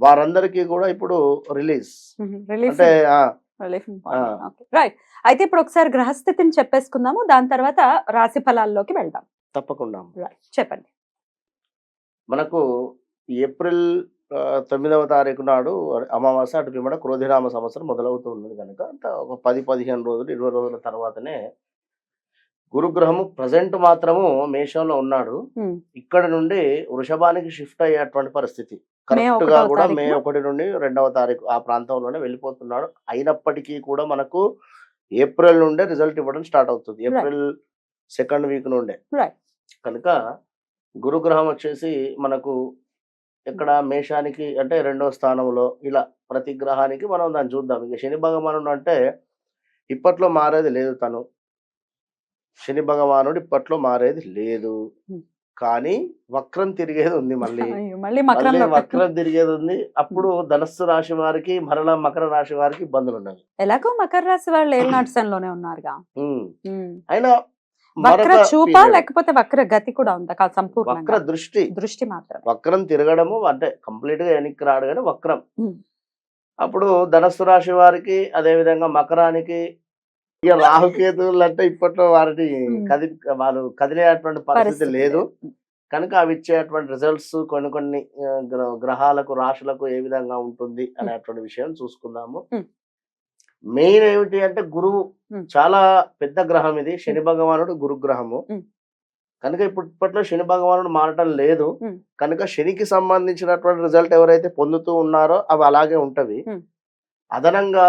వారందరికీ కూడా ఇప్పుడు రిలీజ్. అంటే. రైట్. అయితే ఇప్పుడు ఒకసారి గ్రహస్థితిని చెప్పేసుకుందాము. దాని తర్వాత రాశి ఫలాల్లోకి వెళ్దాం. తప్పకుండా రైట్. చెప్పండి. మనకు ఏప్రిల్ తొమ్మిదవ తారీఖు నాడు అమావాస్య అటు పిమ్మట క్రోధినామ సంవత్సరం మొదలవుతూ ఉన్నది కనుక ఒక పది పదిహేను రోజులు ఇరవై రోజుల తర్వాతనే గురుగ్రహము ప్రజెంట్ మాత్రము మేషంలో ఉన్నాడు. ఇక్కడ నుండి వృషభానికి షిఫ్ట్ అయ్యేటువంటి పరిస్థితి. కరెక్ట్గా కూడా మే? ఒకటి నుండి రెండవ తారీఖు ఆ ప్రాంతంలోనే వెళ్ళిపోతున్నాడు. అయినప్పటికీ కూడా మనకు ఏప్రిల్ నుండే రిజల్ట్ ఇవ్వడం స్టార్ట్ అవుతుంది. ఏప్రిల్ సెకండ్ వీక్ నుండే. కనుక గురుగ్రహం వచ్చేసి మనకు ఇక్కడ మేషానికి అంటే రెండో స్థానంలో ఇలా ప్రతి గ్రహానికి మనం దాన్ని చూద్దాం. ఇక శని భగవానుడు అంటే ఇప్పట్లో మారేది లేదు తను. శని భగవానుడు ఇప్పట్లో మారేది లేదు. కానీ వక్రం తిరిగేది ఉంది మళ్ళీ మళ్ళీ వక్రం తిరిగేది ఉంది అప్పుడు ధనస్సు రాశి వారికి మరలా మకర రాశి వారికి ఇబ్బందులు ఉన్నవి ఎలాగో మకర రాశి వాళ్ళు ఏళ్ళనాటిసంలోనే ఉన్నారుగా. అయినా వక్ర చూప. లేకపోతే వక్ర గతి కూడా ఉందా? కాదు వక్ర దృష్టి. దృష్టి మాత్రం వక్రం తిరగడము అంటే కంప్లీట్గా వెనక్కి రాడు కానీ వక్రం. అప్పుడు ధనస్సు రాశి వారికి అదే విధంగా మకరానికి ఇక రాహుకేతువులు అంటే ఇప్పట్లో వారిని. కది వారు కదిలేటువంటి పరిస్థితి లేదు. కనుక అవి ఇచ్చేటువంటి రిజల్ట్స్ కొన్ని కొన్ని గ్రహాలకు రాశులకు ఏ విధంగా ఉంటుంది అనేటువంటి విషయం చూసుకుందాము. మెయిన్ ఏమిటి అంటే గురువు. చాలా పెద్ద గ్రహం ఇది శని భగవానుడు గురుగ్రహము. కనుక ఇప్పుడు ఇప్పట్లో శని భగవానుడు మారటం లేదు. కనుక శనికి సంబంధించినటువంటి రిజల్ట్ ఎవరైతే పొందుతూ ఉన్నారో అవి అలాగే ఉంటవి. అదనంగా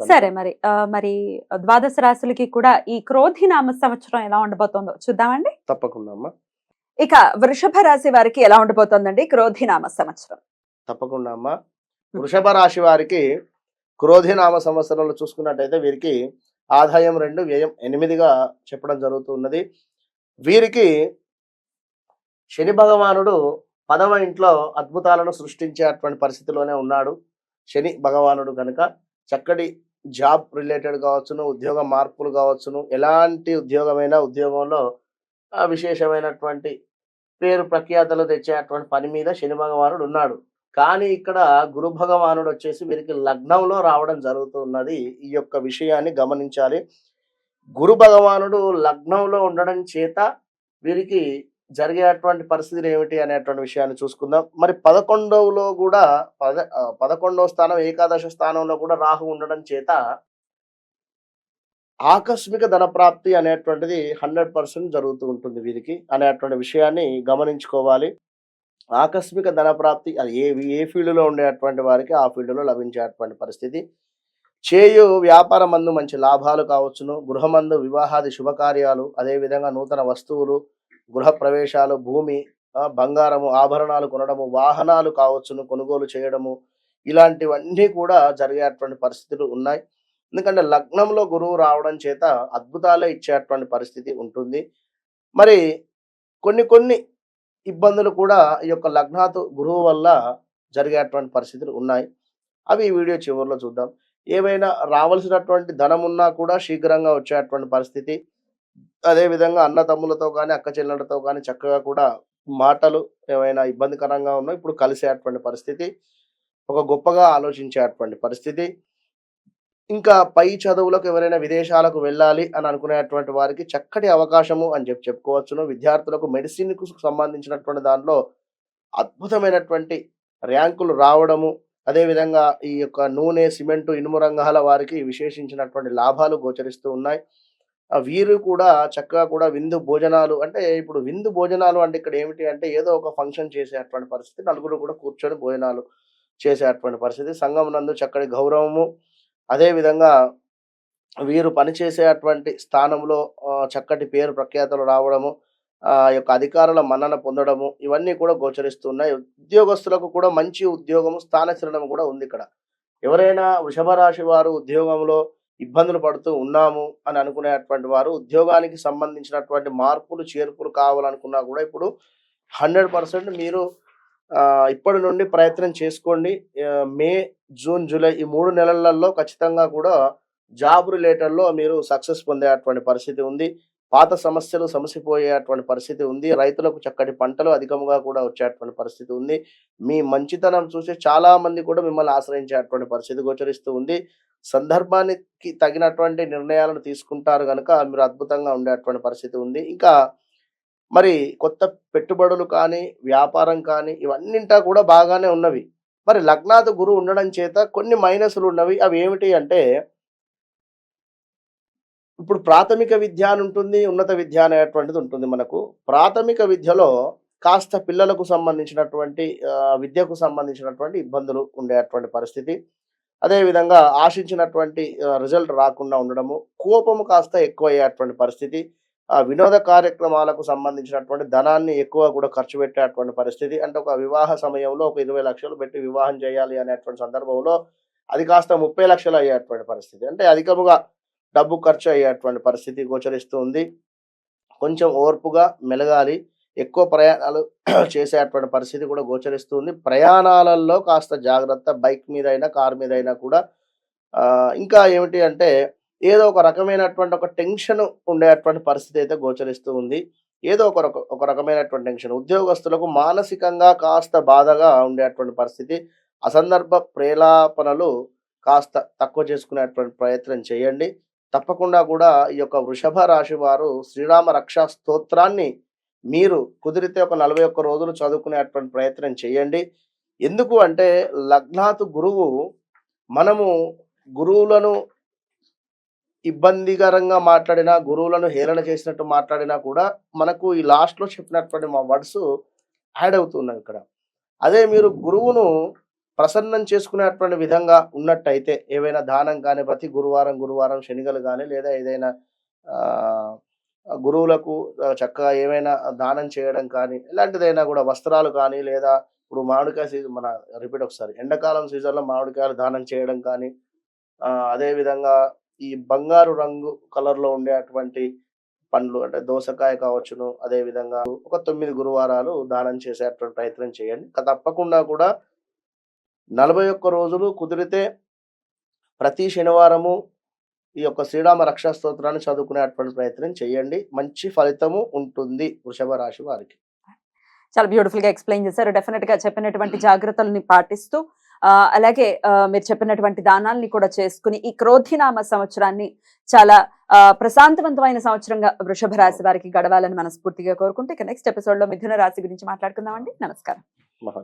సరే మరి ఆ, మరి ద్వాదశ రాశులకి కూడా ఈ క్రోధి నామ సంవత్సరం ఎలా ఉండబోతుందో చూద్దామండి. తప్పకుండా అమ్మా. ఇక వృషభ రాశి వారికి ఎలా ఉండబోతోందండి క్రోధి నామ సంవత్సరం? తప్పకుండా అమ్మా. వృషభ రాశి వారికి క్రోధి నామ సంవత్సరంలో చూసుకున్నట్టయితే వీరికి ఆదాయం రెండు వ్యయం ఎనిమిదిగా చెప్పడం జరుగుతున్నది వీరికి శని భగవానుడు పదవ ఇంట్లో అద్భుతాలను సృష్టించేటువంటి పరిస్థితిలోనే ఉన్నాడు. శని భగవానుడు కనుక చక్కటి జాబ్ రిలేటెడ్ కావచ్చును ఉద్యోగ మార్పులు కావచ్చును ఎలాంటి ఉద్యోగమైన ఉద్యోగంలో విశేషమైనటువంటి పేరు ప్రఖ్యాతలు తెచ్చేటువంటి పని మీద శని భగవానుడు ఉన్నాడు. కానీ ఇక్కడ గురు భగవానుడు వచ్చేసి వీరికి లగ్నంలో రావడం జరుగుతున్నది ఈ యొక్క విషయాన్ని గమనించాలి. గురు భగవానుడు లగ్నంలో ఉండడం చేత వీరికి జరిగేటువంటి పరిస్థితులు ఏమిటి అనేటువంటి విషయాన్ని చూసుకుందాం. మరి పదకొండవలో కూడా పద పదకొండవ స్థానం ఏకాదశ స్థానంలో కూడా రాహు ఉండడం చేత ఆకస్మిక ధన ప్రాప్తి అనేటువంటిది హండ్రెడ్ పర్సెంట్ జరుగుతూ ఉంటుంది వీరికి అనేటువంటి విషయాన్ని గమనించుకోవాలి. ఆకస్మిక ధన ప్రాప్తి అది ఏ ఏ ఫీల్డ్లో ఉండేటువంటి వారికి ఆ ఫీల్డ్లో లభించేటువంటి పరిస్థితి. చేయు వ్యాపారం మందు మంచి లాభాలు కావచ్చును. గృహమందు వివాహాది శుభకార్యాలు అదేవిధంగా నూతన వస్తువులు గృహ ప్రవేశాలు భూమి బంగారము ఆభరణాలు కొనడము వాహనాలు కావచ్చును కొనుగోలు చేయడము ఇలాంటివన్నీ కూడా జరిగేటువంటి పరిస్థితులు ఉన్నాయి. ఎందుకంటే లగ్నంలో గురువు రావడం చేత అద్భుతాలే ఇచ్చేటువంటి పరిస్థితి ఉంటుంది. మరి కొన్ని కొన్ని ఇబ్బందులు కూడా ఈ యొక్క లగ్నాతు గురువు వల్ల జరిగేటువంటి పరిస్థితులు ఉన్నాయి. అవి ఈ వీడియో చివరిలో చూద్దాం. ఏవైనా రావాల్సినటువంటి ధనం ఉన్నా కూడా శీఘ్రంగా వచ్చేటువంటి పరిస్థితి. అదేవిధంగా అన్న తమ్ములతో కానీ అక్క చెల్లెలతో కానీ చక్కగా కూడా మాటలు ఏమైనా ఇబ్బందికరంగా ఉన్నా ఇప్పుడు కలిసేటువంటి పరిస్థితి. ఒక గొప్పగా ఆలోచించేటువంటి పరిస్థితి. ఇంకా పై చదువులకు ఎవరైనా విదేశాలకు వెళ్ళాలి అని అనుకునేటువంటి వారికి చక్కటి అవకాశము అని చెప్పి చెప్పుకోవచ్చును. విద్యార్థులకు మెడిసిన్కు సంబంధించినటువంటి దానిలో అద్భుతమైనటువంటి ర్యాంకులు రావడము అదేవిధంగా ఈ యొక్క నూనె సిమెంటు ఇనుము రంగాల వారికి విశేషించినటువంటి లాభాలు గోచరిస్తూ ఉన్నాయి. వీరు కూడా చక్కగా కూడా విందు భోజనాలు అంటే ఇప్పుడు విందు భోజనాలు అంటే ఇక్కడ ఏమిటి అంటే ఏదో ఒక ఫంక్షన్ చేసేటువంటి పరిస్థితి నలుగురు కూడా కూర్చొని భోజనాలు చేసేటువంటి పరిస్థితి. సంఘం నందు చక్కటి గౌరవము. అదే విధంగా వీరు పనిచేసేటువంటి స్థానంలో ఆ, చక్కటి పేరు ప్రఖ్యాతలు రావడము ఆ యొక్క అధికారుల మన్నన పొందడము ఇవన్నీ కూడా గోచరిస్తున్నాయి. ఉద్యోగస్తులకు కూడా మంచి ఉద్యోగము స్థానచలనం కూడా ఉంది ఇక్కడ. ఎవరైనా వృషభ రాశి వారు ఉద్యోగంలో ఇబ్బందులు పడుతూ ఉన్నాము అని అనుకునేటువంటి వారు ఉద్యోగానికి సంబంధించినటువంటి మార్పులు చేర్పులు కావాలనుకున్నా కూడా ఇప్పుడు హండ్రెడ్ పర్సెంట్ మీరు ఇప్పటి నుండి ప్రయత్నం చేసుకోండి. మే జూన్ జూలై ఈ మూడు నెలలలో ఖచ్చితంగా కూడా జాబ్ రిలేటెడ్లో మీరు సక్సెస్ పొందేటువంటి పరిస్థితి ఉంది. పాత సమస్యలు సమసిపోయేటువంటి పరిస్థితి ఉంది. రైతులకు చక్కటి పంటలు అధికంగా కూడా వచ్చేటువంటి పరిస్థితి ఉంది. మీ మంచితనం చూసి చాలా మంది కూడా మిమ్మల్ని ఆశ్రయించేటువంటి పరిస్థితి గోచరిస్తూ ఉంది. సందర్భానికి తగినటువంటి నిర్ణయాలను తీసుకుంటారు కనుక మీరు అద్భుతంగా ఉండేటువంటి పరిస్థితి ఉంది. ఇంకా మరి కొత్త పెట్టుబడులు కానీ వ్యాపారం కానీ ఇవన్నింటా కూడా బాగానే ఉన్నవి. మరి లగ్నాథ గురువు ఉండడం చేత కొన్ని మైనస్లు ఉన్నవి. అవి ఏమిటి అంటే ఇప్పుడు ప్రాథమిక విద్య అని ఉంటుంది ఉన్నత విద్య అనేటువంటిది ఉంటుంది మనకు. ప్రాథమిక విద్యలో కాస్త పిల్లలకు సంబంధించినటువంటి విద్యకు సంబంధించినటువంటి ఇబ్బందులు ఉండేటువంటి పరిస్థితి. అదేవిధంగా ఆశించినటువంటి రిజల్ట్ రాకుండా ఉండడము కోపము కాస్త ఎక్కువ అయ్యేటువంటి పరిస్థితి వినోద కార్యక్రమాలకు సంబంధించినటువంటి ధనాన్ని ఎక్కువ కూడా ఖర్చు పెట్టేటువంటి పరిస్థితి. అంటే ఒక వివాహ సమయంలో ఒక ఇరవై లక్షలు పెట్టి వివాహం చేయాలి అనేటువంటి సందర్భంలో అది కాస్త ముప్పై లక్షలు అయ్యేటువంటి పరిస్థితి. అంటే అధికముగా డబ్బు ఖర్చు అయ్యేటువంటి పరిస్థితి గోచరిస్తూ ఉంది కొంచెం ఓర్పుగా మెలగాలి. ఎక్కువ ప్రయాణాలు చేసేటువంటి పరిస్థితి కూడా గోచరిస్తుంది. ప్రయాణాలలో కాస్త జాగ్రత్త బైక్ మీద అయినా కార్ మీద అయినా కూడా ఇంకా ఏమిటి అంటే ఏదో ఒక రకమైనటువంటి ఒక టెన్షన్ ఉండేటువంటి పరిస్థితి అయితే గోచరిస్తూ ఉంది. ఏదో ఒక ఒక రకమైనటువంటి టెన్షన్. ఉద్యోగస్తులకు మానసికంగా కాస్త బాధగా ఉండేటువంటి పరిస్థితి. అసందర్భ ప్రేలాపనలు కాస్త తక్కువ చేసుకునేటువంటి ప్రయత్నం చేయండి. తప్పకుండా కూడా ఈ యొక్క వృషభ రాశి వారు శ్రీరామ రక్షా స్తోత్రాన్ని మీరు కుదిరితే ఒక నలభై ఒక్క రోజులు చదువుకునేటువంటి ప్రయత్నం చేయండి. ఎందుకు అంటే లగ్నాతు గురువు మనము గురువులను ఇబ్బందికరంగా మాట్లాడినా గురువులను హేళన చేసినట్టు మాట్లాడినా కూడా మనకు ఈ లాస్ట్లో చెప్పినటువంటి మా వర్డ్స్ యాడ్ అవుతున్నాయి ఇక్కడ. అదే మీరు గురువును ప్రసన్నం చేసుకునేటువంటి విధంగా ఉన్నట్టయితే ఏవైనా దానం కానీ ప్రతి గురువారం గురువారం శనిగలు కానీ లేదా ఏదైనా గురువులకు చక్కగా ఏమైనా దానం చేయడం కానీ ఇలాంటిదైనా కూడా వస్త్రాలు కానీ లేదా ఇప్పుడు మామిడికాయ సీజన్ మన రిపీట్ ఒకసారి ఎండాకాలం సీజన్లో మామిడికాయలు దానం చేయడం కానీ అదేవిధంగా ఈ బంగారు రంగు కలర్లో ఉండేటువంటి పండ్లు అంటే దోసకాయ కావచ్చును అదే విధంగా ఒక తొమ్మిది గురువారాలు దానం చేసేటువంటి ప్రయత్నం చేయండి. తప్పకుండా కూడా నలభై ఒక్క రోజులు కుదిరితే ప్రతి శనివారము ఈ యొక్క శ్రీరామ రక్షా స్తోత్రాన్ని చదువుకునేటువంటి ప్రయత్నం చేయండి. మంచి ఫలితము ఉంటుంది వృషభ రాశి వారికి. చాలా బ్యూటిఫుల్గా ఎక్స్ప్లెయిన్ చేశారు. డెఫినెట్గా చెప్పినటువంటి జాగ్రత్తల్ని పాటిస్తూ ఆ, అలాగే మీరు చెప్పినటువంటి దానాల్ని కూడా చేసుకుని ఈ క్రోధినామ సంవత్సరాన్ని చాలా ఆ, ప్రశాంతవంతమైన సంవత్సరంగా వృషభ రాశి వారికి గడవాలని మనస్ఫూర్తిగా కోరుకుంటే ఇక నెక్స్ట్ ఎపిసోడ్లో మిథున రాశి గురించి మాట్లాడుకుందామండి. నమస్కారం.